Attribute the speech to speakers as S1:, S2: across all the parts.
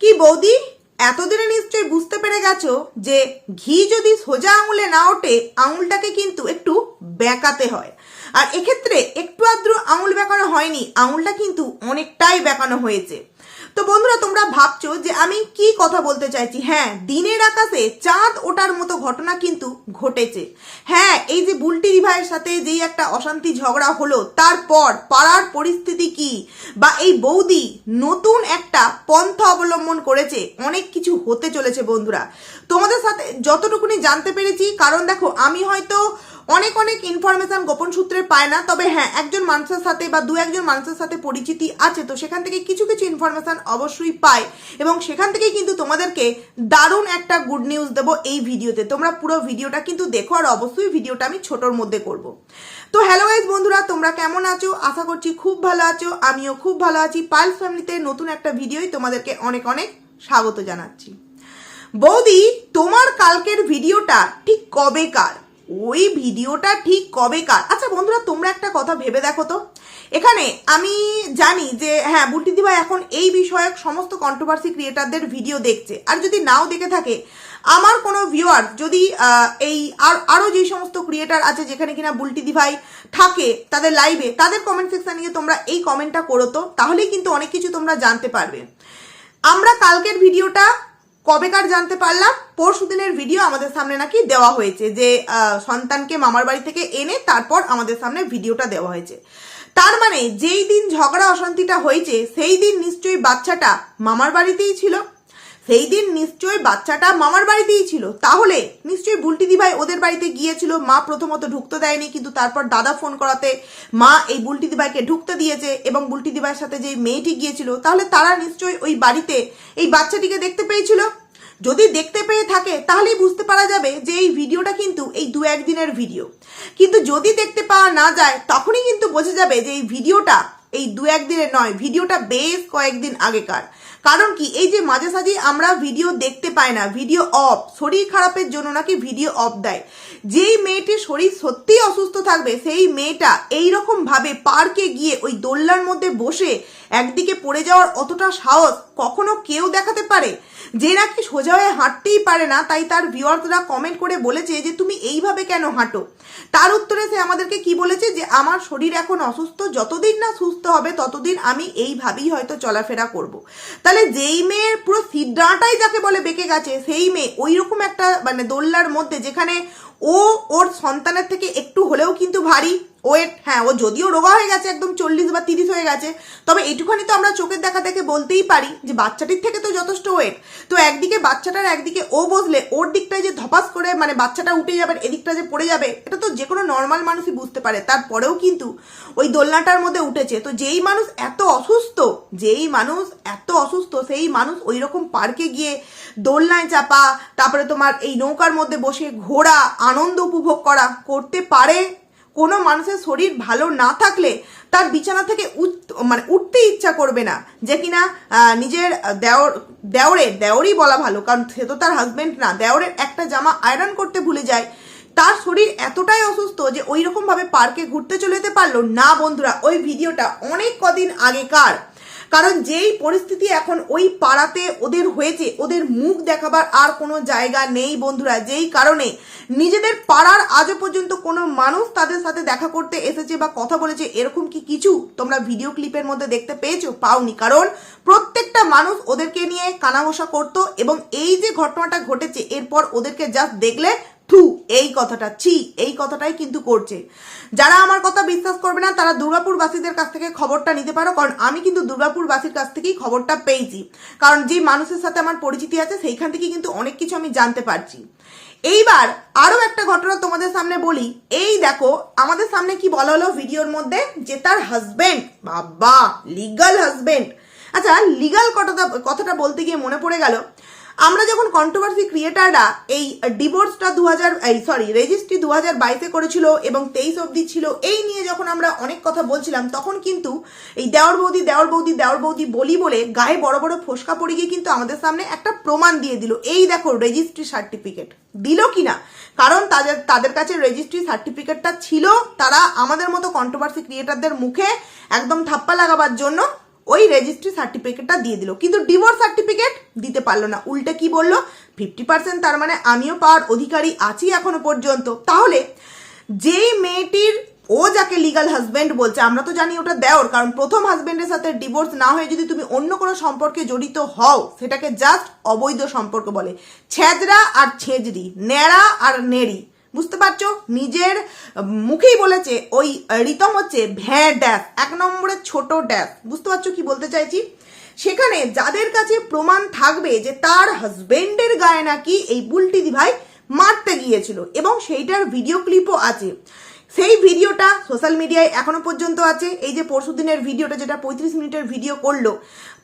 S1: কি বৌদি? এতদিনে নিশ্চয় বুঝতে পেরে গেছো যে ঘি যদি সোজা আঙুলে না ওঠে, আঙুলটাকে কিন্তু একটু বেঁকাতে হয়। আর এক্ষেত্রে একটু আদ্র আঙুল বেঁকানো হয়নি, আঙুলটা কিন্তু অনেকটাই বেঁকানো হয়েছে। তো বন্ধুরা, তোমরা ভাবছ যে আমি কি কথা বলতে চাইছি? হ্যাঁ দিনের আকাশে চাঁদ ওঠার মতো ঘটনা কিন্তু ঘটেছে। হ্যাঁ এই যে বুলটি ভাইয়ের সাথে যেই একটা অশান্তি ঝগড়া হলো, তারপর পাড়ার পরিস্থিতি কি? বা এই বৌদি নতুন একটা পন্থা অবলম্বন করেছে, অনেক কিছু হতে চলেছে বন্ধুরা। তোমাদের সাথে যতটুকুনি জানতে পেরেছি, কারণ দেখো, আমি হয়তো অনেক অনেক ইনফরমেশন গোপন সূত্রে পায় না, তবে হ্যাঁ একজন মানুষের সাথে বা দু একজন মানুষের সাথে পরিচিতি আছে, তো সেখান থেকে কিছু কিছু ইনফরমেশন অবশ্যই পায় এবং সেখান থেকেই কিন্তু তোমাদেরকে দারুণ একটা গুড নিউজ দেবো এই ভিডিওতে। তোমরা পুরো ভিডিওটা কিন্তু দেখো আর অবশ্যই ভিডিওটা আমি ছোটোর মধ্যে করব। তো হ্যালো গাইজ বন্ধুরা, তোমরা কেমন আছো? আশা করছি খুব ভালো আছো, আমিও খুব ভালো আছি। পাইলস ফ্যামিলিতে নতুন একটা ভিডিওই তোমাদেরকে অনেক অনেক স্বাগত জানাচ্ছি। বৌদি, তোমার কালকের ভিডিওটা ঠিক কবেকার ওই ভিডিওটা ঠিক কবেকার? আচ্ছা বন্ধুরা, তোমরা একটা কথা ভেবে দেখো তো। এখানে আমি জানি যে হ্যাঁ বুলটিদি ভাই এখন এই বিষয়ক সমস্ত কন্ট্রোভার্সি ক্রিয়েটারদের ভিডিও দেখছে। আর যদি নাও দেখে থাকে, আমার কোনো ভিউয়ার যদি এই আর আরও যে সমস্ত ক্রিয়েটার আছে যেখানে কিনা বুলটিদি ভাই থাকে তাদের লাইভে তাদের কমেন্ট সেকশনে গিয়ে তোমরা এই কমেন্টটা করো তো। তাহলেই কিন্তু অনেক কিছু তোমরা জানতে পারবে। আমরা কালকের ভিডিওটা কবেকার জানতে পারলাম, পরশু দিনের ভিডিও আমাদের সামনে নাকি দেওয়া হয়েছে যে সন্তানকে মামার বাড়ি থেকে এনে তারপর আমাদের সামনে ভিডিওটা দেওয়া হয়েছে। তার মানে যেই দিন ঝগড়া অশান্তিটা হয়েছে, সেই দিন নিশ্চয়ই বাচ্চাটা মামার বাড়িতেই ছিল। সেই দিন নিশ্চয়ই বাচ্চাটা মামার বাড়িতেই ছিল। তাহলে নিশ্চয়ই বুলটি দিভাই ওদের বাড়িতে গিয়েছিল। মা প্রথমত ঢুকতে দেয়নি, কিন্তু তারপর দাদা ফোন করাতে মা এই বুলটি দিভাইকে ঢুকতে দিয়েছে এবং বুলটি দিভাইয়ের সাথে যে মেয়েটি গিয়েছিল, তাহলে তারা নিশ্চয়ই ওই বাড়িতে এই বাচ্চাটিকে দেখতে পেয়েছিল। যদি দেখতে পেয়ে থাকে, তাহলেই বুঝতে পারা যাবে যে এই ভিডিওটা কিন্তু এই দু একদিনের ভিডিও। কিন্তু যদি দেখতে পাওয়া না যায়, তখনই কিন্তু বোঝা যাবে যে এই ভিডিওটা এই দু একদিনের নয়, ভিডিওটা বেশ কয়েকদিন আগেকার। কারণ কি, এই যে মাঝে সাঝে আমরা ভিডিও দেখতে পাই না ভিডিও অফ শরীর খারাপের জন্য নাকি ভিডিও অফ দেয়। যেই মেয়েটির শরীর সত্যিই অসুস্থ থাকবে, সেই মেয়েটা এই রকম ভাবে পার্কে গিয়ে ওই দোল্লার মধ্যে বসে একদিকে পড়ে যাওয়ার অতটা সাহস কখনো কেউ দেখাতে পারে যে নাকি সোজা হয়ে হাঁটতেই পারে না, তাই তার ভিউয়ার্সরা কমেন্ট করে বলেছে যে, তুমি এইভাবে কেন হাঁটো তার উত্তরে সে আমাদেরকে কি বলেছে যে, আমার শরীর এখন অসুস্থ, যতদিন না সুস্থ হবে, ততদিন আমি এইভাবেই হয়তো চলাফেরা করব। তাহলে যেই মেয়ের পুরো সিদ্ধাটাই যাকে বলে বেঁকে গেছে, সেই মেয়ে ওই রকম একটা মানে দোল্লার মধ্যে, যেখানে ও ওর সন্তানের থেকে একটু হলেও কিন্তু ভারী ওয়েট হ্যাঁ ও যদিও রোগা হয়ে গেছে, একদম চল্লিশ বা তিরিশ হয়ে গেছে, তবে এটুখানি তো আমরা চোখের দেখা দেখে বলতেই পারি যে বাচ্চাটির থেকে তো যথেষ্ট ওয়েট। তো একদিকে বাচ্চাটার একদিকে ও বসলে, ওর দিকটায় যে ধপাস করে মানে বাচ্চাটা উঠে যাবে এদিকটা যে পড়ে যাবে, এটা তো যে কোনো নর্মাল মানুষই বুঝতে পারে। তারপরেও কিন্তু ওই দোলনাটার মধ্যে উঠেছে। তো যেই মানুষ এত অসুস্থ, যেই মানুষ এত অসুস্থ, সেই মানুষ ওই রকম পার্কে গিয়ে দোলনায় চাপা, তারপরে তোমার এই নৌকার মধ্যে বসে ঘোরা, আনন্দ উপভোগ করা, করতে পারে কোনো মানুষের শরীর ভালো না থাকলে তার বিছানা থেকে মানে উঠতে ইচ্ছা করবে না। যে কিনা নিজের দেওর দেওরের দেওরই বলা ভালো, কারণ সে তো তার হাজব্যান্ড না। দেওরের একটা জামা আয়রন করতে ভুলে যায়। তার শরীর এতটাই অসুস্থ যে ওই রকমভাবে পার্কে ঘুরতে চলে যেতে পারল না বন্ধুরা। ওই ভিডিওটা অনেক কদিন আগেকার। কারণ যেই পরিস্থিতি এখন ওই পাড়াতে ওদের হয়েছে, ওদের মুখ দেখাবার আর কোনো জায়গা নেই বন্ধুরা। যেই কারণে নিজেদের পাড়ার আজও পর্যন্ত কোনো মানুষ তাদের সাথে দেখা করতে এসেছে বা কথা বলেছে, এরকম কি কিছু তোমরা ভিডিও ক্লিপের মধ্যে দেখতে পেয়েছ? পাওনি। কারণ প্রত্যেকটা মানুষ ওদেরকে নিয়ে কানাঘোষা করতো এবং এই যে ঘটনাটা ঘটেছে, এরপর ওদেরকে জাস্ট দেখলে থু, এই কথাটা, ছি, এই কথাটাই কিন্তু করছে। যারা আমার কথা বিশ্বাস করবে না, তারা দুর্গাপুরবাসীদের কাছ থেকে খবরটা নিতে পারো, কারণ আমি কিন্তু দুর্গাপুরবাসীর কাছ থেকেই খবরটা পেয়েছি। কারণ যে মানুষের সাথে আমার পরিচিতি আছে, সেইখান থেকে কিন্তু অনেক কিছু আমি জানতে পারছি। এইবার আরও একটা ঘটনা তোমাদের সামনে বলি। এই দেখো, আমাদের সামনে কি বলা হলো ভিডিওর মধ্যে? যে তার হাজবেন্ড বাবা লিগাল হাজবেন্ড আচ্ছা লিগাল কথাটা কথাটা বলতে গিয়ে মনে পড়ে গেল আমরা যখন কন্ট্রোভার্সি ক্রিয়েটাররা এই ডিভোর্সটা দু হাজার এই সরি রেজিস্ট্রি দু হাজার বাইশে করেছিল এবং তেইশ অবধি ছিল, এই নিয়ে যখন আমরা অনেক কথা বলছিলাম, তখন কিন্তু এই দেওর বৌদি দেওর বৌদি দেওর বৌদি বলি বলে গায়ে বড় বড় ফোসকা পড়ে গিয়ে কিন্তু আমাদের সামনে একটা প্রমাণ দিয়ে দিল। এই দেখো রেজিস্ট্রি সার্টিফিকেট দিল কি না? কারণ তাদের তাদের কাছে রেজিস্ট্রি সার্টিফিকেটটা ছিল, তারা আমাদের মতো কন্ট্রোভার্সি ক্রিয়েটারদের মুখে একদম থাপ্পা লাগাবার জন্য ওই রেজিস্ট্রি সার্টিফিকেটটা দিয়ে দিল। কিন্তু ডিভোর্স সার্টিফিকেট দিতে পারল না। উল্টে কি বলল? ফিফটি পার্সেন্ট তার মানে আমিও পাওয়ার অধিকারী আছি এখনও পর্যন্ত। তাহলে যেই মেয়েটির, ও যাকে লিগাল হাজবেন্ড বলছে, আমরা তো জানি ওটা দেওর, কারণ প্রথম হাজবেন্ডের সাথে ডিভোর্স না হয়ে যদি তুমি অন্য কোনো সম্পর্কে জড়িত হও, সেটাকে জাস্ট অবৈধ সম্পর্ক বলে। ছেজরা আর ছেজরি ন্যাড়া আর নেড়ি। বুঝতে পারছ? নিজের মুখেই বলেছে, ওই রিতম হচ্ছে ভ্যা ড্যাশ এক নম্বরে ছোট ড্যাশ বুঝতে পারছ কি বলতে চাইছি? সেখানে যাদের কাছে প্রমাণ থাকবে যে তার হাজবেন্ডের গায়ে নাকি এই বুলটি দিভাই মারতে গিয়েছিল, এবং সেইটার ভিডিও ক্লিপও আছে। সেই ভিডিওটা সোশ্যাল মিডিয়ায় এখনও পর্যন্ত আছে। এই যে পরশু দিনের ভিডিওটা যেটা পঁয়ত্রিশ মিনিটের ভিডিও করল।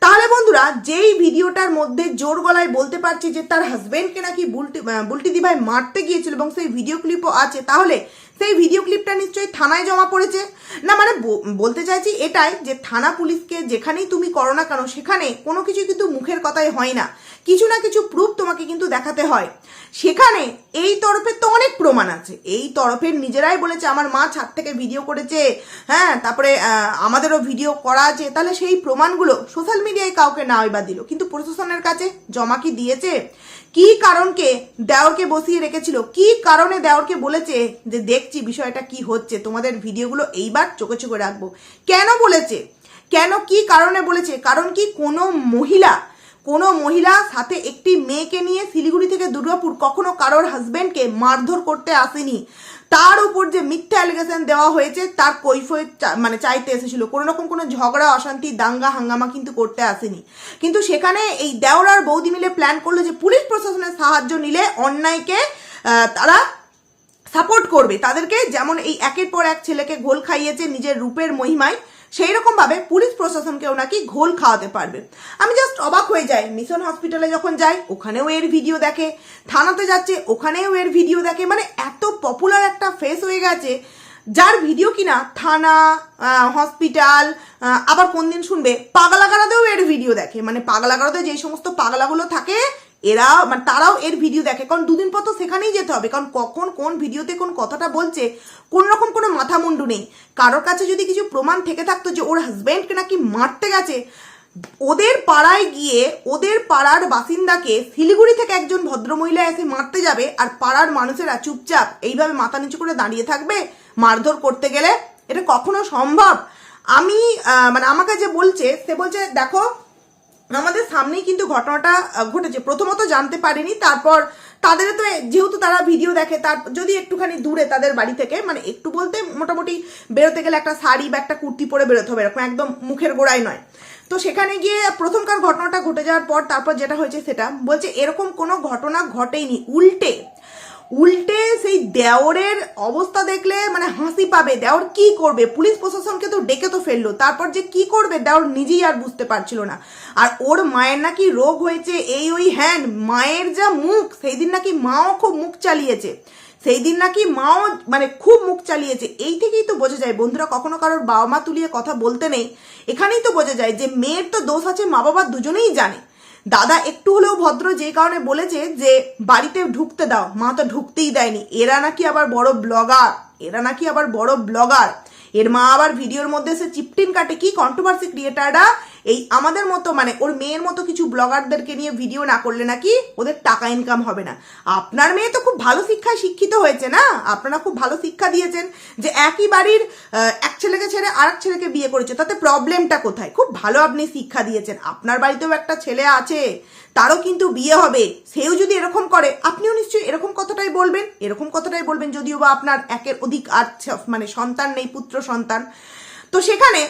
S1: তাহলে বন্ধুরা, যেই ভিডিওটার মধ্যে জোর গলায় বলতে পারছি যে তার হাজবেন্ডকে নাকি বুলটি বুলটি দিভাই মারতে গিয়েছিল এবং সেই ভিডিও ক্লিপও আছে, তাহলে সেই ভিডিও ক্লিপটা নিশ্চয়ই থানায় জমা পড়েছে। না মানে বলতে চাইছি এটাই যে থানা পুলিশকে যেখানেই তুমি করো না কেন, সেখানে কোনো কিছু কিন্তু মুখের কথাই হয় না। কিছু না কিছু প্রুফ তোমাকে কিন্তু দেখাতে হয়। সেখানে এই তরফের তো অনেক প্রমাণ আছে। এই তরফের নিজেরাই বলেছে, আমার মা ছাদ থেকে ভিডিও করেছে হ্যাঁ তারপরে আমাদেরও ভিডিও করা আছে। তাহলে সেই প্রমাণগুলো সোশ্যাল মিডিয়ায় কাউকে না বা দিল। কিন্তু প্রশাসনের কাছে জমা কি দিয়েছে? কি কারণকে দেওরকে বসিয়ে রেখেছিল? কি কারণে দেওরকে বলেছে যে, দেখছি বিষয়টা কি হচ্ছে, তোমাদের ভিডিওগুলো এইবার চোখে চোখে রাখব। কেন বলেছে? কেন কি কারণে বলেছে? কারণ কি কোনো মহিলা কোনো মহিলা সাথে একটি মেয়েকে নিয়ে শিলিগুড়ি থেকে দুর্গাপুর কখনো কারোর হাজব্যান্ডকে মারধর করতে আসেনি। তার উপর যে মিথ্যা অ্যালিগেশন দেওয়া হয়েছে, তার কৈফিয়ত মানে চাইতে এসেছিল। কোনো রকম কোনো ঝগড়া, অশান্তি, দাঙ্গা, হাঙ্গামা কিন্তু করতে আসেনি। কিন্তু সেখানে এই দেওরার বৌদি মিলে প্ল্যান করল যে পুলিশ প্রশাসনের সাহায্য নিলে অন্যায়কে তারা সাপোর্ট করবে। তাদেরকে যেমন এই একের পর এক ছেলেকে ঘোল খাইয়েছে নিজের রূপের মহিমায় সেই রকম ভাবে পুলিশ প্রশাসনকেও নাকি ঘোল খাওয়াতে পারবে। আমি জাস্ট অবাক হয়ে যাই মিশন হসপিটালে যখন যাই, ওখানেও এর ভিডিও দেখে, থানাতে যাচ্ছে, ওখানেও এর ভিডিও দেখে মানে এত পপুলার একটা ফেস হয়ে গেছে, যার ভিডিও কিনা থানা হসপিটাল আবার কোন দিন শুনবে পাগলাগারাতেও এর ভিডিও দেখে। মানে পাগলাগারাতে যে সমস্ত পাগলাগুলো থাকে এরা মানে তারাও এর ভিডিও দেখে। কারণ দুদিন পর তো সেখানেই যেতে হবে। কারণ কখন কোন ভিডিওতে কোন কথাটা বলছে, কোন রকম কোনো মাথা মুন্ডু নেই। কারোর কাছে যদি কিছু প্রমাণ থেকে থাকতো যে ওর হাজব্যান্ডকে নাকি মারতে গেছে, ওদের পাড়ায় গিয়ে, ওদের পাড়ার বাসিন্দাকে শিলিগুড়ি থেকে একজন ভদ্রমহিলা এসে মারতে যাবে আর পাড়ার মানুষেরা চুপচাপ এইভাবে মাথা নিচু করে দাঁড়িয়ে থাকবে, মারধর করতে গেলে, এটা কখনো সম্ভব? আমি মানে আমাকে যে বলছে, সে বলছে, দেখো আমাদের সামনেই কিন্তু ঘটনাটা ঘটেছে। প্রথমত জানতে পারিনি, তারপর তাদের তো যেহেতু তারা ভিডিও দেখে, তার যদি একটুখানি দূরে তাদের বাড়ি থেকে মানে একটু বলতে মোটামুটি বেরোতে গেলে একটা শাড়ি বা একটা কুর্তি পরে বেরোতে হবে, এরকম একদম মুখের গোড়ায় নয়। তো সেখানে গিয়ে প্রথমকার ঘটনাটা ঘটে যাওয়ার পর, তারপর যেটা হয়েছে সেটা, বলছে এরকম কোনো ঘটনা ঘটেইনি, উল্টে উল্টে সেই দেওরের অবস্থা দেখলে মানে হাসি পাবে। দেওর কি করবে? পুলিশ প্রশাসনকে তো ডেকে তো ফেলল। তারপর যে কি করবে দেওর নিজেই আর বুঝতে পারছিল না। আর ওর মায়ের নাকি রোগ হয়েছে, এই ওই হ্যান, মায়ের যা মুখ সেই দিন নাকি মাও খুব মুখ চালিয়েছে। সেই দিন নাকি মাও মানে খুব মুখ চালিয়েছে। এই থেকেই তো বোঝা যায়, বন্ধুরা, কখনো কারোর বাবা মা তুলিয়ে কথা বলতে নেই। এখানেই তো বোঝা যায় যে মেয়ের তো দোষ আছে মা বাবা দুজনেই জানে। দাদা একটু হলেও ভদ্র, যে কারণে বলেছে যে বাড়িতে ঢুকতে দাও। মা তো ঢুকতেই দেয়নি। এরা নাকি আবার বড় ব্লগার। এরা নাকি আবার বড় ব্লগার। এর মা আবার ভিডিওর মধ্যে সে চিপটিন কাটে। কি কন্ট্রোভার্সি ক্রিয়েটাররা এই আমাদের মতো মানে ওর মেয়ের মতো কিছু ব্লগারদেরকে নিয়ে ভিডিও না করলে নাকি ওদের টাকা ইনকাম হবে না। আপনার মেয়ে তো খুব ভালো শিক্ষায় শিক্ষিত হয়েছে না? আপনারা খুব ভালো শিক্ষা দিয়েছেন যে একই বাড়ির এক ছেলেকে ছেড়ে আর এক ছেলেকে বিয়ে করেছে। তাতে প্রবলেমটা কোথায়? খুব ভালো আপনি শিক্ষা দিয়েছেন। আপনার বাড়িতেও একটা ছেলে আছে, তারও কিন্তু বিয়ে হবে। সেও যদি এরকম করে, আপনিও নিশ্চয়ই এরকম কথাটাই বলবেন। এরকম কথাটাই বলবেন যদিও বা আপনার একের অধিক আর মানে সন্তান নেই, পুত্র সন্তান। তো সেখানে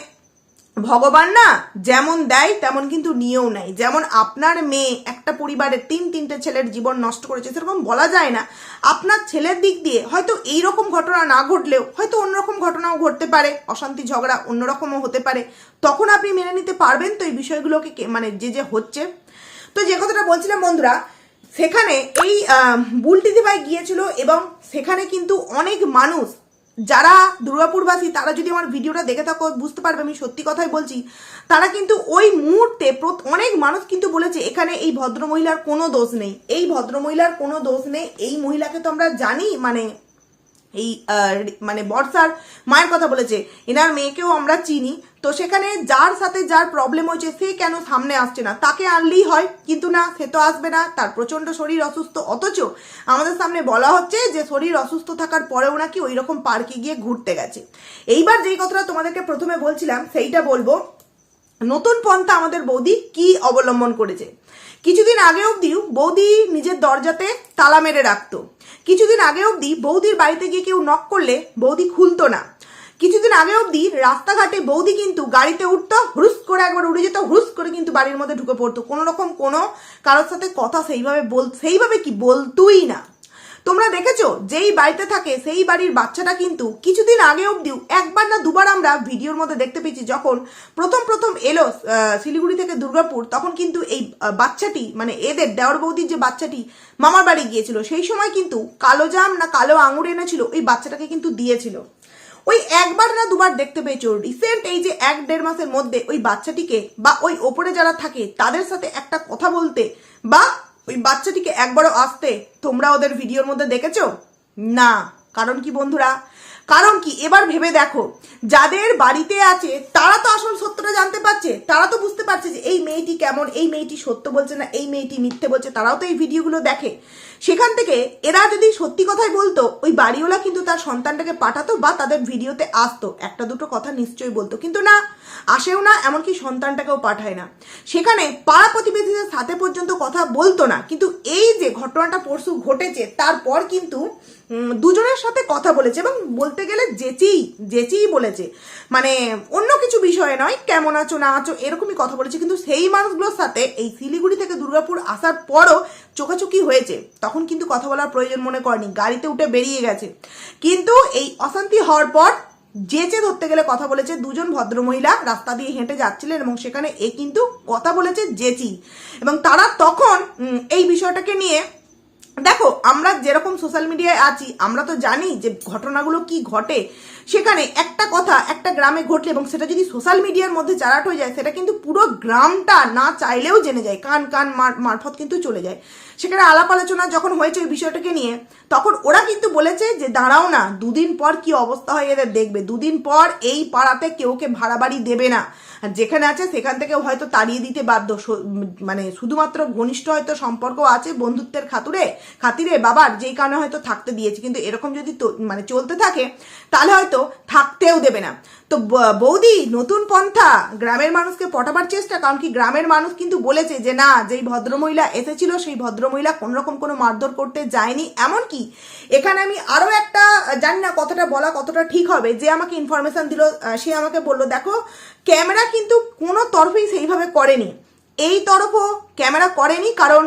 S1: ভগবান না যেমন দেয়, তেমন কিন্তু নিয়েও নেয়। যেমন আপনার মেয়ে একটা পরিবারের তিন, তিনটে ছেলের জীবন নষ্ট করেছে, সেরকম বলা যায় না। আপনার ছেলের দিক দিয়ে হয়তো এই রকম ঘটনা না ঘটলেও, হয়তো অন্যরকম ঘটনাও ঘটতে পারে, অশান্তি, ঝগড়া অন্যরকমও হতে পারে। তখন আপনি মেনে নিতে পারবেন তো এই বিষয়গুলোকে মানে যে যে হচ্ছে। তো যে কথাটা বলছিলাম বন্ধুরা, সেখানে এই বুলটি দিভাই গিয়েছিল এবং সেখানে কিন্তু অনেক মানুষ যারা দুর্গাপুরবাসী, তারা যদি আমার ভিডিওটা দেখে থাকো, বুঝতে পারবে আমি সত্যি কথাই বলছি, তারা কিন্তু ওই মুহূর্তে অনেক মানুষ কিন্তু বলেছে, এখানে এই ভদ্রমহিলার কোনো দোষ নেই। এই ভদ্রমহিলার কোনো দোষ নেই। এই মহিলাকে তো আমরা জানি মানে এই মানে বর্ষার মায়ের কথা বলেছে, এনার মেয়েকেও আমরা চিনি, তো সেখানে যার সাথে যার প্রবলেম হয়েছে, সে কেন সামনে আসছে না? তাকে আনলেই হয়, কিন্তু না, সে তো আসবে না, তার প্রচণ্ড শরীর অসুস্থ। অথচ আমাদের সামনে বলা হচ্ছে যে, শরীর অসুস্থ থাকার পরেও নাকি ওই রকম পার্কে গিয়ে ঘুরতে গেছে। এইবার যেই কথাটা তোমাদেরকে প্রথমে বলছিলাম, সেইটা বলব নতুন পন্থা আমাদের বৌদি কি অবলম্বন করেছে। কিছুদিন আগে অবধি বৌদি নিজের দরজাতে তালা মেরে রাখতো। কিছুদিন আগে অবধি বৌদির বাড়িতে গিয়ে কেউ নক করলে বৌদি খুলতো না। কিছুদিন আগে অবধি রাস্তাঘাটে বৌদি কিন্তু গাড়িতে উঠতো, হুরুস করে একবার উড়ে যেত, হুরুস করে কিন্তু বাড়ির মধ্যে ঢুকে পড়তো। কোনো রকম কোনো কারোর সাথে কথা সেইভাবে বল সেইভাবে কি বলতোই না। তোমরা দেখেছ? যেই বাড়িতে থাকে, সেই বাড়ির বাচ্চাটা কিন্তু কিছুদিন আগে অবধিও একবার না দুবার আমরা ভিডিওর মধ্যে দেখতে পেয়েছি, যখন প্রথম প্রথম এলো শিলিগুড়ি থেকে দুর্গাপুর, তখন কিন্তু এই বাচ্চাটি মানে এদের দেওয়ার বৌদির যে বাচ্চাটি মামার বাড়ি গিয়েছিল, সেই সময় কিন্তু কালো জাম না কালো আঙুর এনেছিল, ওই বাচ্চাটাকে কিন্তু দিয়েছিল। ওই একবার না দুবার দেখতে পেয়েছ রিসেন্ট এই যে এক দেড় মাসের মধ্যে ওই বাচ্চাটিকে বা ওই ওপরে যারা থাকে, তাদের সাথে একটা কথা বলতে বা ওই বাচ্চাটিকে একবারও আসতে তোমরা ওদের ভিডিওর মধ্যে দেখেছ? না। কারণ কি বন্ধুরা? কারণ কি? এবার ভেবে দেখো। যাদের বাড়িতে আছে, তারা তো আসল সত্যটা জানতে পারছে। তারা তো বুঝতে পারছে যে এই মেয়েটি কেমন, এই মেয়েটি সত্য বলছে না, এই মেয়েটি মিথ্যে বলছে। তারাও তো এই ভিডিওগুলো দেখে। সেখান থেকে এরা যদি সত্যি কথাই বলতো, ওই বাড়িওয়ালা কিন্তু তার সন্তানটাকে পাঠাতো বা তাদের ভিডিওতে আসতো। একটা দুটো কথা নিশ্চয়ই বলতো। কিন্তু না, আসেও না, এমনকি সন্তানটাকেও পাঠায় না। সেখানে পাড়া প্রতিবেশীদের সাথে পর্যন্ত কথা বলতো না। কিন্তু এই যে ঘটনাটা পরশু ঘটেছে, তারপর কিন্তু দুজনের সাথে কথা বলেছে এবং বলতে গেলে যেচেই যেচেই বলেছে। মানে অন্য কিছু বিষয়ে নয়, কেমন আছো, না আছো, এরকমই কথা বলেছে। কিন্তু সেই মানুষগুলোর সাথে এই শিলিগুড়ি থেকে দুর্গাপুর আসার পরও চোখাচোখি হয়েছে। তখন কিন্তু কথা বলার প্রয়োজন মনে করেনি, গাড়িতে উঠে বেরিয়ে গেছে। কিন্তু এই অশান্তি হওয়ার পর যেচে ধরতে গেলে কথা বলেছে দুজন ভদ্রমহিলা, রাস্তা দিয়ে হেঁটে যাচ্ছিলেন এবং সেখানে এ কিন্তু কথা বলেছে জেচি এবং তারা তখন এই বিষয়টাকে নিয়ে দেখো, আমরা যেরকম সোশ্যাল মিডিয়ায় আছি, আমরা তো জানি যে ঘটনাগুলো কি ঘটে। সেখানে একটা কথা একটা গ্রামে ঘটলে এবং সেটা যদি সোশ্যাল মিডিয়ার মধ্যে চারাট হয়ে যায়, সেটা কিন্তু পুরো গ্রামটা না চাইলেও জেনে যায়, কান কান মার- মারফত কিন্তু চলে যায়। সেখানে আলাপ আলোচনা যখন হয়েছে ওই বিষয়টাকে নিয়ে, তখন ওরা কিন্তু বলেছে যে, দাঁড়াও না, দুদিন পর কি অবস্থা হয় এদের দেখবে। দুদিন পর এই পাড়াতে কেউকে ভাড়া বাড়ি দেবে না। যেখানে আছে সেখান থেকে হয়তো তাড়িয়ে দিতে বাধ্য। মানে শুধুমাত্র ঘনিষ্ঠ হয়তো সম্পর্ক আছে বন্ধুত্বের খাতুরে, খাতিরে বাবার, যেই কারণে হয়তো থাকতে দিয়েছে। কিন্তু এরকম যদি মানে চলতে থাকে, তাহলে হয়তো থাকতেও দেবে না। তো বৌদি, নতুন পন্থা। গ্রামের মানুষকে পটাবার চেষ্টা, কারণ কি গ্রামের মানুষ কিন্তু বলেছে যে, না, যেই ভদ্রমহিলা এসেছিল, সেই ভদ্রমহিলা কোন রকম কোনো মারধর করতে যায়নি। এমনকি এখানে আমি আরও একটা, জানি না কতটা বলা, কতটা ঠিক হবে। যে আমাকে ইনফরমেশন দিল সে আমাকে বলল, দেখো ক্যামেরা কিন্তু কোনো তরফেই সেইভাবে করেনি। এই তরফও ক্যামেরা করেনি, কারণ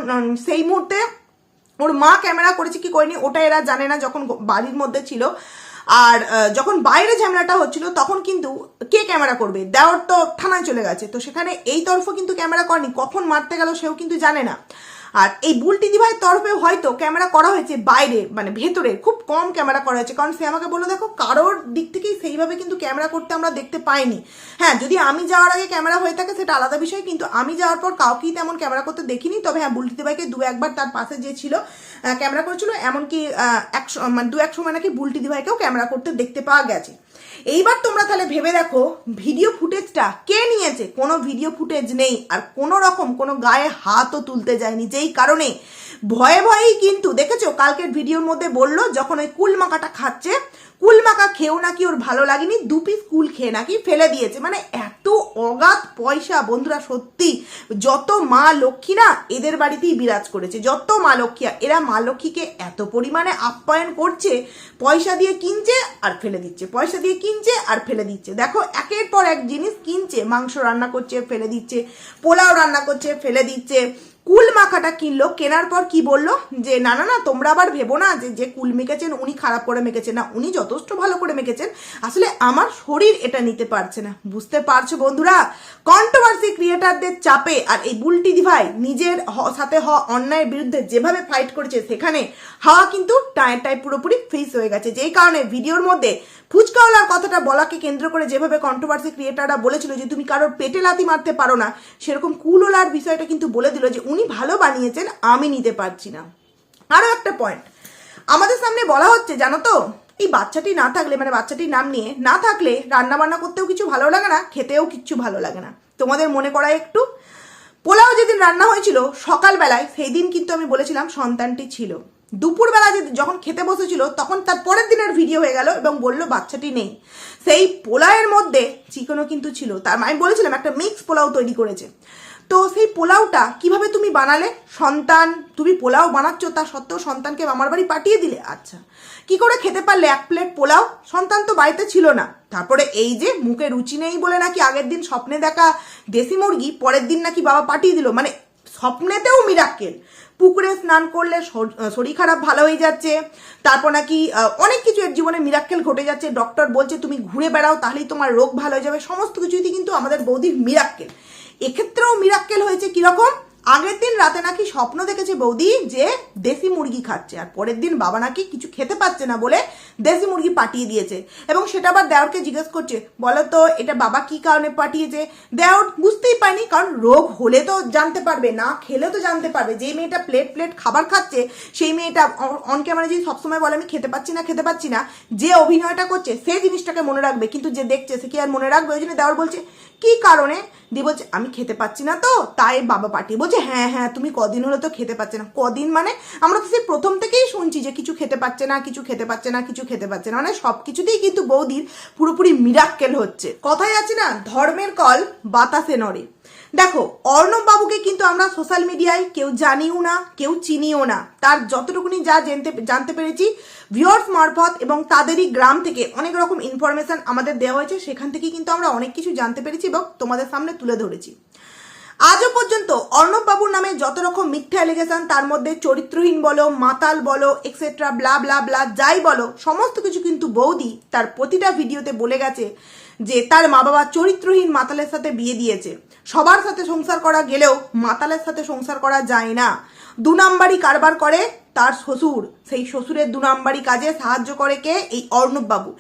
S1: সেই মুহূর্তে ওর মা ক্যামেরা করেছে কি করেনি, ওটা এরা জানে না, যখন বাড়ির মধ্যে ছিল। আর যখন বাইরে ঝামেলাটা হচ্ছিল, তখন কিন্তু কে ক্যামেরা করবে? দেওয়ার তো থানায় চলে গেছে। তো সেখানে এই তরফও কিন্তু ক্যামেরা করেনি। কখন মারতে গেল সেও কিন্তু জানে না। আর এই বুলটি দিভাইয়ের তরফে হয়তো ক্যামেরা করা হয়েছে বাইরে মানে ভেতরে, খুব কম ক্যামেরা করা হয়েছে। কারণ সে আমাকে বলল, দেখো, কারোর দিক থেকেই সেইভাবে কিন্তু ক্যামেরা করতে আমরা দেখতে পাইনি। হ্যাঁ যদি আমি যাওয়ার আগে ক্যামেরা হয়ে থাকে, সেটা আলাদা বিষয়, কিন্তু আমি যাওয়ার পর কাউকেই তেমন ক্যামেরা করতে দেখিনি। তবে হ্যাঁ বুলটি দিভাইকে দু একবার তার পাশে যে ছিল ক্যামেরা করেছিল, এমনকি একশো মানে দু এক সময় নাকি বুলটি দিভাইকেও ক্যামেরা করতে দেখতে পাওয়া গেছে। এইবার তোমরা তাহলে ভেবে দেখো ভিডিও ফুটেজটা কে নিয়েছে? কোনো ভিডিও ফুটেজ নেই। আর কোনো রকম কোনো গায়ে হাতও তুলতে যায়নি। যেই কারণে ভয়ে ভয়েই কিন্তু, দেখেছ? কালকের ভিডিওর মধ্যে বলল, যখন ওই কুল মাকাটা খাচ্ছে কুল মাকা খেয়েও নাকি ওর ভালো লাগেনি, দু পিস কুল খেয়ে নাকি ফেলে দিয়েছে। মানে এত অগাধ পয়সা, বন্ধুরা, সত্যি, যত মা লক্ষ্মী না, এদের বাড়িতেই বিরাজ করেছে। যত মা লক্ষ্মী এরা মা লক্ষ্মীকে এত পরিমাণে আপ্যায়ন করছে, পয়সা দিয়ে কিনছে আর ফেলে দিচ্ছে, পয়সা দিয়ে কিনছে আর ফেলে দিচ্ছে। দেখো, একের পর এক জিনিস কিনছে, মাংস রান্না করছে, ফেলে দিচ্ছে, পোলাও রান্না করছে, ফেলে দিচ্ছে কুল মাখাটা কিনলো, কেনার পর কি বলল? যে, না না না, তোমরা আবার ভেবো না যে যে কুল মেখেছেন, উনি খারাপ করে মেখেছেন। না, উনি যথেষ্ট ভালো করে মেখেছেন। আসলে আমার শরীর এটা নিতে পারছে না। বুঝতে পারছ বন্ধুরা? কন্ট্রোভার্সি ক্রিয়েটারদের চাপে আর এই বুলটি দিভাই নিজের সাথে হওয়া অন্যায়ের বিরুদ্ধে যেভাবে ফাইট করেছে, সেখানে হাওয়া কিন্তু টায় টায় পুরোপুরি ফ্রিজ হয়ে গেছে। যেই কারণে ভিডিওর মধ্যে ফুচকাওয়ালার কথাটা বলাকে কেন্দ্র করে যেভাবে কন্ট্রোভার্সি ক্রিয়েটাররা বলেছিল যে তুমি কারোর পেটে লাথি মারতে পারো না, সেরকম কুলোলার বিষয়টা কিন্তু বলে দিল যে উনি ভালো বানিয়েছেন, আমি নিতে পারছি না। আরও একটা পয়েন্ট আমাদের সামনে বলা হচ্ছে, জানো তো, এই বাচ্চাটি না থাকলে মানে বাচ্চাটির নাম নিয়ে না থাকলে রান্না বান্না করতেও কিছু ভালো লাগে না, খেতেও কিচ্ছু ভালো লাগে না। তোমাদের মনে করা একটু? পোলাও যেদিন রান্না হয়েছিল, সকালবেলায় সেই দিন কিন্তু আমি বলেছিলাম সন্তানটি ছিল। দুপুরবেলা যে যখন খেতে বসেছিল, তখন তার পরের দিনের ভিডিও হয়ে গেল এবং বলল, বাচ্চাটি নেই। সেই পোলাওয়ের মধ্যে চিকেনও কিন্তু ছিল। তার আমি বলেছিলাম, একটা মিক্স পোলাও তৈরি করেছে। তো সেই পোলাওটা কীভাবে তুমি বানালে? সন্তান, তুমি পোলাও বানাচ্ছ, তা সত্ত্বেও সন্তানকে মামার বাড়ি পাঠিয়ে দিলে? আচ্ছা। কি করে খেতে পারলে এক প্লেট পোলাও? সন্তান তো বাড়িতে ছিল না। তারপরে এই যে মুখে রুচি নেই বলে নাকি আগের দিন স্বপ্নে দেখা দেশি মুরগি, পরের দিন নাকি বাবা পাঠিয়ে দিল। মানে স্বপ্নেতেও মিরাক্কেল পুকুরে স্নান করলে শর- শরীর খারাপ ভালো হয়ে যাচ্ছে। তারপর নাকি অনেক কিছু এর জীবনে মিরাক্কেল ঘটে যাচ্ছে। ডক্টর বলছে, তুমি ঘুরে বেড়াও, তাহলেই তোমার রোগ ভালো হয়ে যাবে। সমস্ত কিছুই কিন্তু আমাদের বৌদির মিরাক্কেল এক্ষেত্রেও মিরাক্কেল হয়েছে কীরকম? আগের দিন রাতে নাকি স্বপ্ন দেখেছে বৌদি যে দেশি মুরগি খাচ্ছে, আর পরের দিন বাবা নাকি কিছু খেতে পাচ্ছে না বলে দেশি মুরগি পাঠিয়ে দিয়েছে। এবং সেটা আবার দেওরকে জিজ্ঞেস করছে, বলো তো, এটা বাবা কি কারণে পাঠিয়েছে? দেওর বুঝতেই পারেনি, কারণ রোগ হলে তো জানতে পারবে, না খেলে তো জানতে পারবে। যে মেয়েটা প্লেট প্লেট খাবার খাচ্ছে, সেই মেয়েটা অন ক্যামেরা যদি সবসময় বলে, আমি খেতে পাচ্ছি না, খেতে পাচ্ছি না, যে অভিনয়টা করছে, সেই জিনিসটাকে মনে রাখবে। কিন্তু যে দেখছে, সে কি আর মনে রাখবে? ওই জন্য দেওয়ার বলছে কি কারণে? দিয়ে বলছে, আমি খেতে পাচ্ছি না তো, তাই বাবা পাঠিয়ে বলছে হ্যাঁ হ্যাঁ তুমি কদিন হলে তো খেতে পাচ্ছে না। কদিন মানে? আমরা তো সেই প্রথম থেকেই শুনছি যে কিছু খেতে পাচ্ছে না, কিছু খেতে পাচ্ছে না, কিছু খেতে পাচ্ছে না। মানে সব কিছুতেই কিন্তু বৌদির পুরোপুরি মিরাক্কেল হচ্ছে। কথাই আছে না, ধর্মের কল বাতাসে নড়ে। দেখো, অর্ণব বাবুকে কিন্তু আমরা সোশ্যাল মিডিয়ায় কেউ জানিও না, কেউ চিনিও না। তার যতটুকুনি যা জানতে জানতে পেরেছি ভিওর্স মারফত এবং তাদেরই গ্রাম থেকে অনেক রকম ইনফরমেশন আমাদের দেওয়া হয়েছে, সেখান থেকে কিন্তু আমরা অনেক কিছু জানতে পেরেছি এবং তোমাদের সামনে তুলে ধরেছি। আজও পর্যন্ত অর্ণব বাবুর নামে যত রকম মিথ্যা অ্যালিগেশন তার মধ্যে চরিত্রহীন বলো, মাতাল বলো এক্সেট্রা ব্লা ব্লা ব্লা যাই বলো, সমস্ত কিছু কিন্তু বৌদি তার প্রতিটা ভিডিওতে বলে গেছে। যে তার মা বাবা চরিত্রহীন মাতালের সাথে বিয়ে দিয়েছে। সবার সাথে সংসার করা গেলেও মাতালের সাথে সংসার করা যায় না। দু নাম্বারই কারবার করে তার শ্বশুর। সেই শ্বশুরের দু নাম্বারই কাজে সাহায্য করে কে? এই অর্ণব বাবু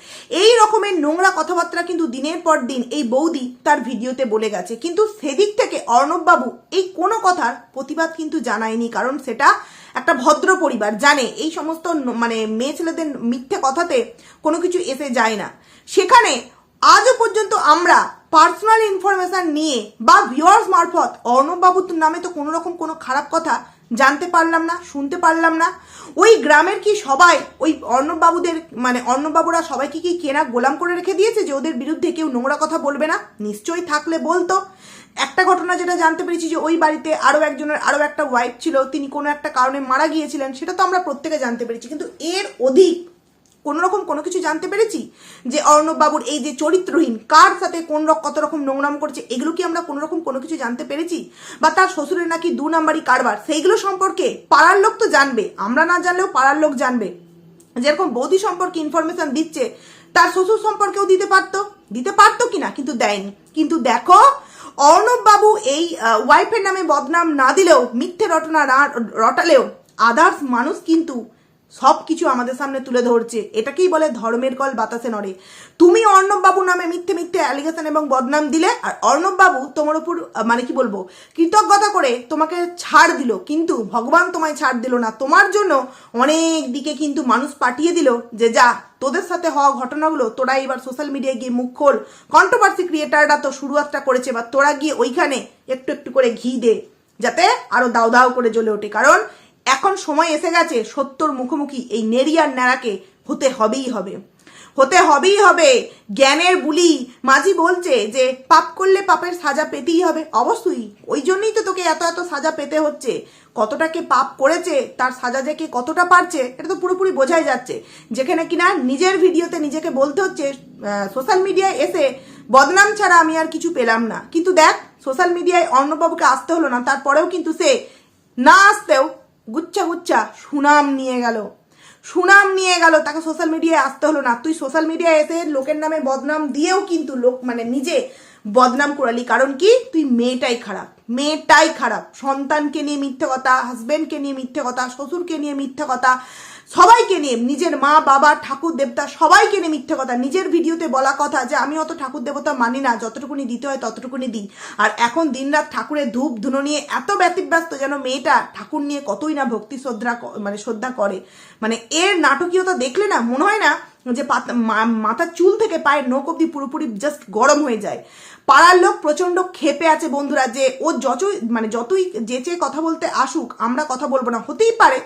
S1: এই রকমের নোংরা কথাবার্তা কিন্তু দিনের পর দিন এই বৌদি তার ভিডিওতে বলে গেছে। কিন্তু সেদিক থেকে অর্ণব বাবু এই কোনো কথার প্রতিবাদ কিন্তু জানায়নি, কারণ সেটা একটা ভদ্র পরিবার জানে। এই সমস্ত মানে মেয়ে ছেলেদের মিথ্যে কথাতে কোনো কিছু এসে যায় না। সেখানে আজও পর্যন্ত আমরা পার্সোনাল ইনফরমেশন নিয়ে বা ভিউয়ার্স মারফত অর্ণব বাবুর নামে তো কোনো রকম কোনো খারাপ কথা জানতে পারলাম না, শুনতে পারলাম না। ওই গ্রামের কি সবাই, ওই অর্ণব বাবুদের মানে অর্ণব বাবুরা সবাইকে কি কেনা গোলাম করে রেখে দিয়েছে যে ওদের বিরুদ্ধে কেউ নোংরা কথা বলবে না? নিশ্চয়ই থাকলে বলতো। একটা ঘটনা যেটা জানতে পেরেছি যে ওই বাড়িতে আরও একজনের, আরও একটা ওয়াইফ ছিল, তিনি কোনো একটা কারণে মারা গিয়েছিলেন, সেটা তো আমরা প্রত্যেকে জানতে পেরেছি। কিন্তু এর অধিক কোনো রকম কোনো কিছু জানতে পেরেছি? যে অর্ণব বাবুর এই যে চরিত্রহীন, কার সাথে কোন কত রকম নোংরাম করছে, এগুলো কি আমরা কোনো রকম কোনো কিছু জানতে পেরেছি? বা তার শ্বশুরের নাকি দু নাম্বারই কারবার, সেইগুলো সম্পর্কে পাড়ার লোক তো জানবে, আমরা না জানলেও পাড়ার লোক জানবে। যেরকম বৌদি সম্পর্কে ইনফরমেশন দিচ্ছে, তার শ্বশুর সম্পর্কেও দিতে পারতো দিতে পারতো কিনা কিন্তু দেয়নি। কিন্তু দেখো, অর্ণববাবু এই ওয়াইফের নামে বদনাম না দিলেও, মিথ্যে রটনা রটালেও আদার্স মানুষ কিন্তু সব কিছু আমাদের সামনে তুলে ধরছে। এটাকেই বলে ধর্মের কল বাতাসে নড়ে। তুমি অর্ণব বাবু নামে মিথ্যে মিথ্যে অ্যালিগেশন এবং বদনাম দিলে, আর অর্ণব বাবু তোমার উপর মানে কি বলব, কৃতজ্ঞতা করে তোমাকে ছাড় দিল। কিন্তু ভগবান তোমায় ছাড় দিল না। তোমার জন্য অনেক দিকে কিন্তু মানুষ পাঠিয়ে দিল যে, যা, তোদের সাথে হওয়া ঘটনাগুলো তোরা এবার সোশ্যাল মিডিয়ায় গিয়ে মুখ খোল। কন্ট্রোভার্সি ক্রিয়েটাররা তো শুরুয়াতটা করেছে বা তোরা গিয়ে ওইখানে একটু একটু করে ঘি দে। যাতে আরও দাও দাও করে জ্বলে ওঠে। কারণ এখন সময় এসে গেছে সত্যর মুখোমুখি এই নেরিয়ার ন্যাড়াকে হতে হবেই হবে। হতে হবেই হবে। জ্ঞানের বুলি মাঝি বলছে যে, পাপ করলে পাপের সাজা পেতেই হবে। অবশ্যই, ওই জন্যই তো তোকে এত এত সাজা পেতে হচ্ছে। কতটাকে পাপ করেছে, তার সাজা যে কে কতটা পারছে, এটা তো পুরোপুরি বোঝাই যাচ্ছে। যেখানে কিনা নিজের ভিডিওতে নিজেকে বলতে হচ্ছে সোশ্যাল মিডিয়ায় এসে বদনাম ছাড়া আমি আর কিছু পেলাম না। কিন্তু দেখ সোশ্যাল মিডিয়ায় অর্ণবাবুকে আসতে হলো না, তারপরেও কিন্তু সে না আসতেও গুচ্ছা গুচ্ছা সুনাম নিয়ে গেল। সুনাম নিয়ে গেল, তাকে সোশ্যাল মিডিয়ায় আসতে হলো না। তুই সোশ্যাল মিডিয়ায় এসে লোকের নামে বদনাম দিয়েও কিন্তু লোক মানে নিজে বদনাম করালি কারণ কি? তুই মেয়েটাই খারাপ। মেয়েটাই খারাপ। সন্তানকে নিয়ে মিথ্যে কথা হাজব্যান্ডকে নিয়ে মিথ্যে কথা, শ্বশুরকে নিয়ে মিথ্যে কথা সবাইকে নিয়ে, নিজের মা, বাবা, ঠাকুর, দেবতা, সবাইকে নিয়ে মিথ্যে কথা, নিজের ভিডিওতে বলা কথা যে আমি অত ঠাকুর, দেবতা মানি না, যতটুকুনি দিতে হয় ততটুকুনি দিই। আর এখন দিনরাত ঠাকুরের ধূপ ধুনো নিয়ে এত ব্যতিব্যস্ত যেন মেয়েটা ঠাকুর নিয়ে কতই না ভক্তি শ্রদ্ধা মানে শ্রদ্ধা করে। মানে এর নাটকীয়তা দেখলে না মনে হয় না যে মাথার চুল থেকে পায়ের নখ অব্দি পুরোপুরি জাস্ট গরম হয়ে যায়। পাড়ার লোক প্রচণ্ড ক্ষেপে আছে বন্ধুরা যে ও যতই মানে যতই যেচে কথা বলতে আসুক, আমরা কথা বলব না, হতেই পারে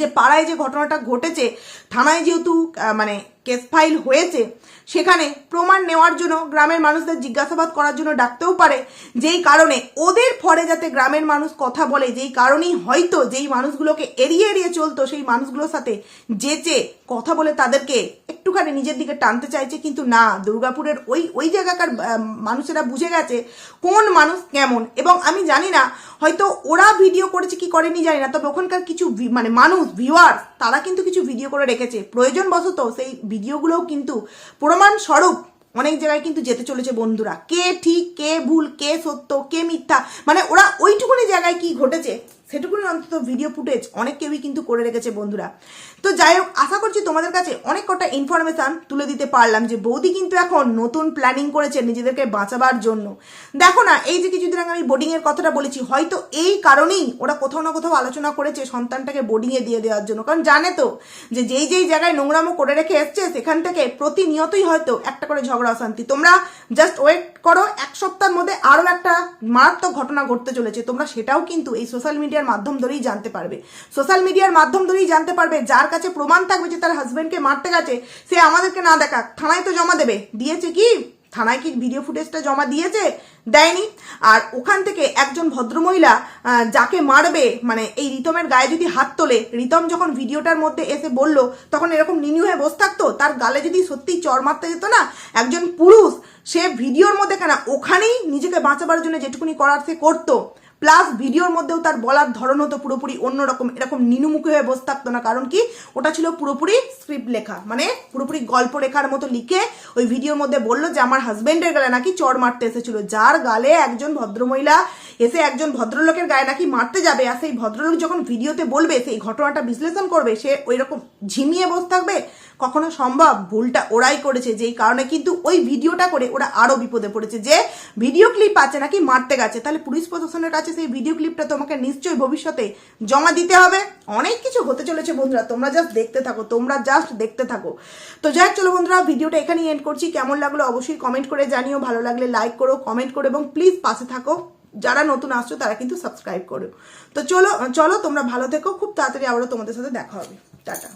S1: যে পাড়ায় যে ঘটনাটা ঘটেছে, থানায় যেহেতু মানে কেস ফাইল হয়েছে, সেখানে প্রমাণ নেওয়ার জন্য গ্রামের মানুষদের জিজ্ঞাসাবাদ করার জন্য ডাকতেও পারে। যেই কারণে ওদের ফরে যাতে গ্রামের মানুষ কথা বলে, যেই কারণেই হয়তো যেই মানুষগুলোকে এড়িয়ে এড়িয়ে চলতো, সেই মানুষগুলোর সাথে যেচে কথা বলে তাদেরকে একটুখানি নিজের দিকে টানতে চাইছে, কিন্তু না, দুর্গাপুরের ওই ওই জায়গাকার মানুষেরা বুঝে গেছে কোন মানুষ কেমন। এবং আমি জানি না, হয়তো ওরা ভিডিও করেছে কি করেনি জানি না, তবে ওখানকার কিছু মানে মানুষ ভিউয়ার তারা কিন্তু কিছু ভিডিও করে রেখেছে। প্রয়োজন বশত সেই ভিডিওগুলোও কিন্তু প্রমাণ স্বরূপ অনেক জায়গায় কিন্তু যেতে চলেছে বন্ধুরা। কে ঠিক, কে ভুল, কে সত্য, কে মিথ্যা মানে ওরা ওইটুকুনি জায়গায় কি ঘটেছে সেটুকুনি অন্তত ভিডিও ফুটেজ অনেক কেউই কিন্তু করে রেখেছে বন্ধুরা। তো যাই হোক, আশা করছি তোমাদের কাছে অনেক কটা ইনফরমেশন তুলে দিতে পারলাম যে বৌদি কিন্তু এখন নতুন প্ল্যানিং করেছে নিজেদেরকে বাঁচাবার জন্য। দেখো না, এই যে কিছুদিন আগে আমি বোর্ডিংয়ের কথাটা বলেছি, হয়তো এই কারণেই ওরা কোথাও না কোথাও আলোচনা করেছে সন্তানটাকে বোর্ডিংয়ে দিয়ে দেওয়ার জন্য। কারণ জানে তো যে যেই যেই জায়গায় নোংরামো করে রেখে এসছে, সেখান থেকে প্রতিনিয়তই হয়তো একটা করে ঝগড়া অশান্তি। তোমরা জাস্ট ওয়েট করো, এক সপ্তাহের মধ্যে আরও একটা মারাত্মক ঘটনা ঘটতে চলেছে। তোমরা সেটাও কিন্তু এই সোশ্যাল মিডিয়ার মাধ্যম ধরেই জানতে পারবে। সোশ্যাল মিডিয়ার মাধ্যম ধরেই জানতে পারবে যার কাছে প্রমাণ থাকবে যে তার হাজব্যান্ডকে মারতে গেছে, সে আমাদেরকে না দেখাক, থানায় তো জমা দেবে। দিয়েছে কি? থানায় কি ভিডিও ফুটেজটা জমা দিয়েছে? দেয়নি। আর ওখান থেকে একজন ভদ্রমহিলা যাকে মারবে মানে এই রিতমের গায়ে যদি হাত তোলে, রিতম যখন ভিডিওটার মধ্যে এসে বলল, তখন এরকম নিনিউ হয়ে বসে থাকতো, তার গালে যদি সত্যি চর মারতে যেত না, একজন পুরুষ, সে ভিডিওর মধ্যে কেনা, ওখানেই নিজেকে বাঁচাবার জন্য যেটুকুনি করার সে করতো। প্লাস ভিডিওর মধ্যেও তার বলার ধরন হতো পুরোপুরি অন্যরকম। এরকম নিনুমুখী হয়ে বসে থাকতো না, কারণ কি? ওটা ছিল পুরোপুরি স্ক্রিপ্ট লেখা। মানে পুরোপুরি গল্প লেখার মতো লিখে ওই ভিডিওর মধ্যে বলল যে, আমার হাজব্যান্ডের গালে নাকি চড় মারতে এসেছিল। যার গালে একজন ভদ্রমহিলা এসে একজন ভদ্রলোকের গায়ে নাকি মারতে যাবে আর সেই ভদ্রলোক যখন ভিডিওতে বলবে, সেই ঘটনাটা বিশ্লেষণ করবে, সে ওই রকম ঝিমিয়ে বসে থাকবে কখনো সম্ভব? ভুলটা ওরাই করেছে যেই কারণে কিন্তু ওই ভিডিওটা করে ওরা আরও বিপদে পড়েছে যে ভিডিও ক্লিপ আছে নাকি মারতে গেছে। তাহলে পুলিশ প্রশাসনের কাছে সেই ভিডিও ক্লিপটা তোমাকে নিশ্চয়ই ভবিষ্যতে জমা দিতে হবে। অনেক কিছু হতে চলেছে বন্ধুরা, তোমরা জাস্ট দেখতে থাকো, তোমরা জাস্ট দেখতে থাকো। তো যাই চলো বন্ধুরা, ভিডিওটা এখানেই এন্ড করছি। কেমন লাগল অবশ্যই কমেন্ট করে জানিও, ভালো লাগলে লাইক করো কমেন্ট করো এবং প্লিজ পাশে থাকো। যারা নতুন আসছো, তারা কিন্তু সাবস্ক্রাইব করো। তো চলো চলো তোমরা ভালো থেকো, খুব তাড়াতাড়ি আবারও তোমাদের সাথে দেখা হবে। টাটা।